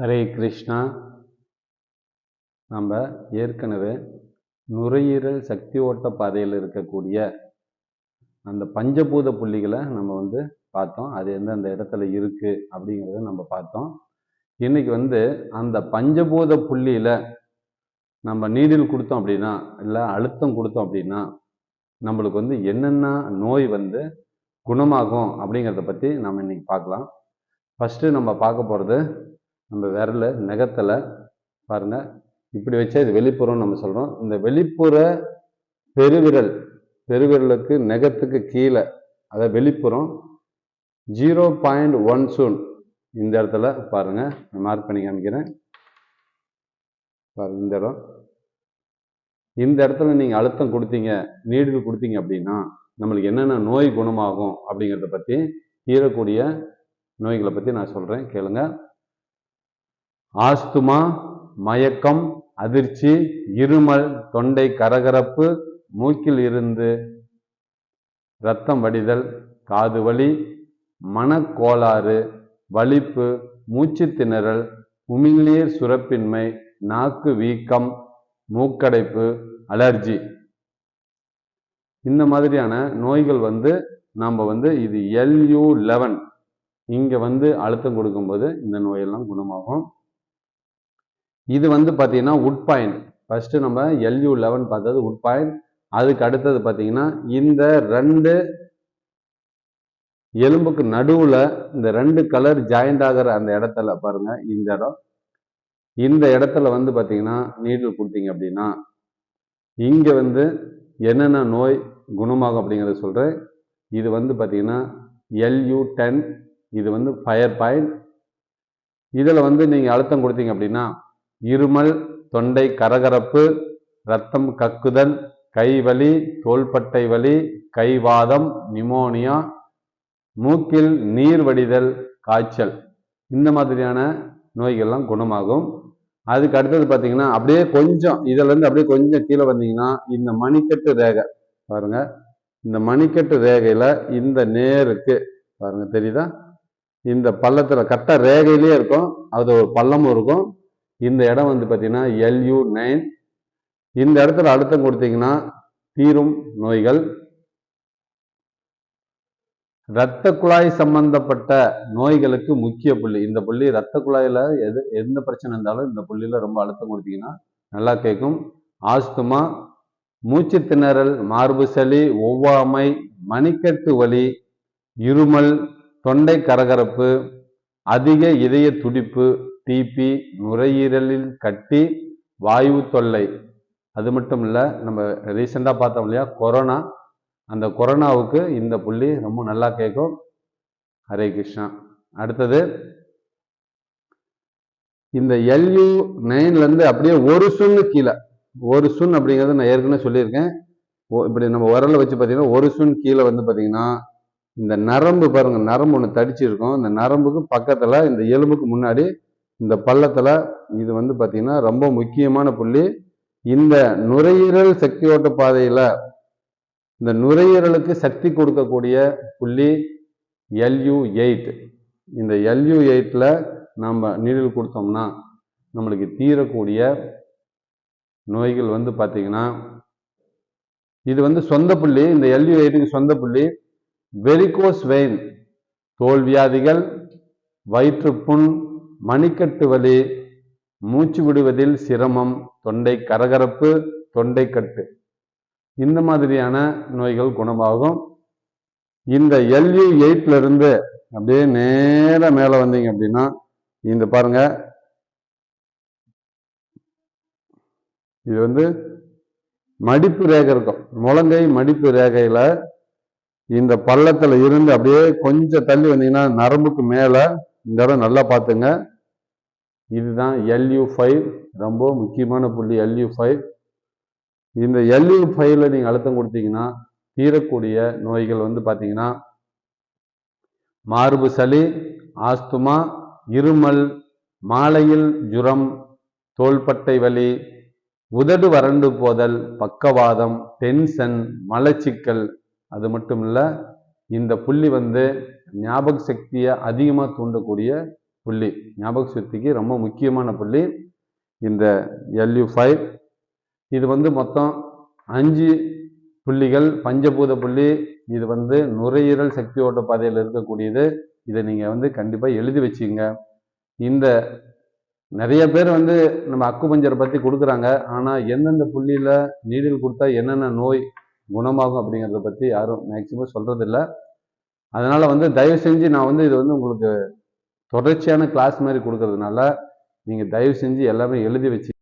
ஹரே கிருஷ்ணா. நம்ம ஏற்கனவே நுரையீரல் சக்தி ஓட்ட பாதையில் இருக்கக்கூடிய அந்த பஞ்சபூத புள்ளிகளை நம்ம வந்து பார்த்தோம். அது எந்தெந்த இடத்துல இருக்குது அப்படிங்கிறத நம்ம பார்த்தோம். இன்னைக்கு வந்து அந்த பஞ்சபூத புள்ளியில் நம்ம நீடில் கொடுத்தோம் அப்படின்னா இல்லை அழுத்தம் கொடுத்தோம் அப்படின்னா நம்மளுக்கு வந்து என்னென்ன நோய் வந்து குணமாகும் அப்படிங்கிறத பற்றி நம்ம இன்றைக்கி பார்க்கலாம். ஃபஸ்ட்டு நம்ம பார்க்க போகிறது நம்ம விரல நகத்தில் பாருங்க. இப்படி வச்சா இது வெளிப்புறம்னு நம்ம சொல்கிறோம் இந்த வெளிப்புற பெருவிரல் பெருவிரலுக்கு நெகத்துக்கு கீழே அதாவது வெளிப்புறம் ஜீரோ பாயிண்ட் ஒன் சூன் இந்த இடத்துல பாருங்க. நான் மார்க் பண்ணி காமிக்கிறேன். பாருங்க இந்த இடம். இந்த இடத்துல நீங்கள் அழுத்தம் கொடுத்தீங்க நீடில் கொடுத்தீங்க அப்படின்னா நம்மளுக்கு என்னென்ன நோய் குணமாகும் அப்படிங்கிறத பற்றி தீரக்கூடிய நோய்களை பற்றி நான் சொல்கிறேன் கேளுங்கள் ஆஸ்துமா மயக்கம் அதிர்ச்சி இருமல் தொண்டை கரகரப்பு மூக்கில் இருந்து இரத்தம் வடிதல் காது வலி மனக்கோளாறு வலிப்பு மூச்சு திணறல் உமிழ்நீர் சுரப்பின்மை நாக்கு வீக்கம் மூக்கடைப்பு அலர்ஜி. இந்த மாதிரியான நோய்கள் வந்து நாம் வந்து இது எல்யூ லெவன் இங்கே வந்து அழுத்தம் கொடுக்கும்போது இந்த நோயெல்லாம் குணமாகும். இது வந்து பார்த்தீங்கன்னா உட் பாயிண்ட் ஃபர்ஸ்ட் நம்ம எல்யூ லெவன் பார்த்தது உட் பாயிண்ட் அதுக்கு அடுத்தது பார்த்தீங்கன்னா இந்த ரெண்டு எலும்புக்கு நடுவில் இந்த ரெண்டு கலர் ஜாயிண்ட் ஆகிற அந்த இடத்துல பாருங்க இந்த இடம். இந்த இடத்துல வந்து பார்த்தீங்கன்னா நீடில் கொடுத்தீங்க அப்படின்னா இங்கே வந்து என்னென்ன நோய் குணமாகும் அப்படிங்கிறத சொல்கிறேன் இது வந்து பார்த்தீங்கன்னா எல்யூ டென் இது வந்து ஃபயர் பாயிண்ட் இதில் வந்து நீங்கள் அழுத்தம் கொடுத்தீங்க அப்படின்னா இருமல் தொண்டை கரகரப்பு ரத்தம் கக்குதல் கை வலி தோள்பட்டை வலி கைவாதம் நிமோனியா மூக்கில் நீர் வடிதல் காய்ச்சல். இந்த மாதிரியான நோய்கள்லாம் குணமாகும். அதுக்கு அடுத்தது பார்த்தீங்கன்னா அப்படியே கொஞ்சம் இதுலேருந்து அப்படியே கொஞ்சம் கீழே வந்தீங்கன்னா இந்த மணிக்கட்டு ரேகை பாருங்க. இந்த மணிக்கட்டு ரேகையில் இந்த நேருக்கு பாருங்க தெரியுதா? இந்த பள்ளத்தில் கரெக்டாக ரேகையிலே இருக்கும். அது ஒரு பள்ளமும் இருக்கும். இந்த இடம் வந்து பார்த்தீங்கன்னா எல்யூ நைன் இந்த இடத்துல அழுத்தம் கொடுத்தீங்கன்னா தீரும் நோய்கள். இரத்த குழாய் சம்பந்தப்பட்ட நோய்களுக்கு முக்கிய புள்ளி. இந்த புள்ளி இரத்த குழாயில் எது எந்த பிரச்சனை இருந்தாலும் இந்த புள்ளியில் ரொம்ப அழுத்தம் கொடுத்தீங்கன்னா நல்லா கேட்கும். ஆஸ்துமா மூச்சு திணறல் மார்பு சளி ஒவ்வாமை மணிக்கட்டு வலி இருமல் தொண்டை கரகரப்பு அதிக இதய துடிப்பு டிபி நுரையீரலில் கட்டி வாயு தொல்லை. அது மட்டும் இல்லை நம்ம ரீசெண்டாக பார்த்தோம் இல்லையா கொரோனா அந்த கொரோனாவுக்கு இந்த புள்ளி ரொம்ப நல்லா கேட்கும். ஹரே கிருஷ்ணா. அடுத்தது இந்த எல்யூ நைன்லேருந்து அப்படியே ஒரு சுன்னு கீழே. ஒரு சுன் அப்படிங்கிறது நான் ஏற்கனவே சொல்லியிருக்கேன். ஓ இப்படி நம்ம உரலை வச்சு பார்த்தீங்கன்னா ஒரு சுன் கீழே வந்து பார்த்தீங்கன்னா இந்த நரம்பு பாருங்க நரம்பு ஒன்று தடிச்சு இருக்கும் இந்த நரம்புக்கு பக்கத்தில் இந்த எலும்புக்கு முன்னாடி இந்த பள்ளத்தில் இது வந்து பார்த்தீங்கன்னா ரொம்ப முக்கியமான புள்ளி. இந்த நுரையீரல் சக்தி ஓட்ட பாதையில் இந்த நுரையீரலுக்கு சக்தி கொடுக்கக்கூடிய புள்ளி எல்யூ எயிட் இந்த எல்யூ எயிட்டில் நம்ம நீரில் கொடுத்தோம்னா நம்மளுக்கு தீரக்கூடிய நோய்கள் வந்து பார்த்தீங்கன்னா இது வந்து சொந்த புள்ளி. இந்த எல்யூ எயிட்டுக்கு சொந்த புள்ளி. வெரிகோஸ் வெயின் தோல்வியாதிகள் வயிற்றுப்புண் மணிக்கட்டு வலி மூச்சு விடுவதில் சிரமம் தொண்டை கரகரப்பு தொண்டைக்கட்டு இந்த மாதிரியான நோய்கள் குணமாகும். இந்த எல்யூ எயிட்ல இருந்து அப்படியே நேர மேல வந்தீங்க அப்படின்னா இந்த பாருங்க. இது வந்து மடிப்பு ரேகை இருக்கும். முழங்கை மடிப்பு ரேகையில இந்த பள்ளத்தில் இருந்து அப்படியே கொஞ்சம் தள்ளி வந்தீங்கன்னா நரம்புக்கு மேலே இந்த இடம் நல்லா பார்த்துங்க. இதுதான் எல்யூ ஃபைவ் ரொம்ப முக்கியமான புள்ளி எல்யூ ஃபைவ் இந்த எல்யூ ஃபைவ்ல நீங்கள் அழுத்தம் கொடுத்தீங்கன்னா தீரக்கூடிய நோய்கள் வந்து பார்த்தீங்கன்னா மார்பு சளி ஆஸ்துமா இருமல் மாலையில் ஜுரம் தோள்பட்டை வலி உதடு வறண்டு போதல் பக்கவாதம் டென்ஷன் மலச்சிக்கல் அது மட்டும் இல்லை இந்த புள்ளி வந்து ஞாபக சக்தியை அதிகமாக தூண்டக்கூடிய புள்ளி. ஞாபக சக்திக்கு ரொம்ப முக்கியமான புள்ளி இந்த எல்யூ ஃபைவ் இது வந்து மொத்தம் அஞ்சு புள்ளிகள் பஞ்சபூத புள்ளி. இது வந்து நுரையீரல் சக்தி ஓட்ட பாதையில் இருக்கக்கூடியது. இதை நீங்கள் வந்து கண்டிப்பாக எழுதி வச்சுங்க இந்த நிறைய பேர் வந்து நம்ம அக்குபஞ்சரை பற்றி கொடுக்குறாங்க. ஆனால் எந்தெந்த புள்ளியில் நீடில் கொடுத்தா என்னென்ன நோய் குணமாகும் அப்படிங்கிறத பற்றி யாரும் மேக்சிமம் சொல்கிறதில்ல அதனால் வந்து தயவு செஞ்சு நான் வந்து இது வந்து உங்களுக்கு தொடர்ச்சியான கிளாஸ் மாதிரி கொடுக்கறதுனால நீங்கள் தயவு செஞ்சு எல்லாமே எழுதி வச்சு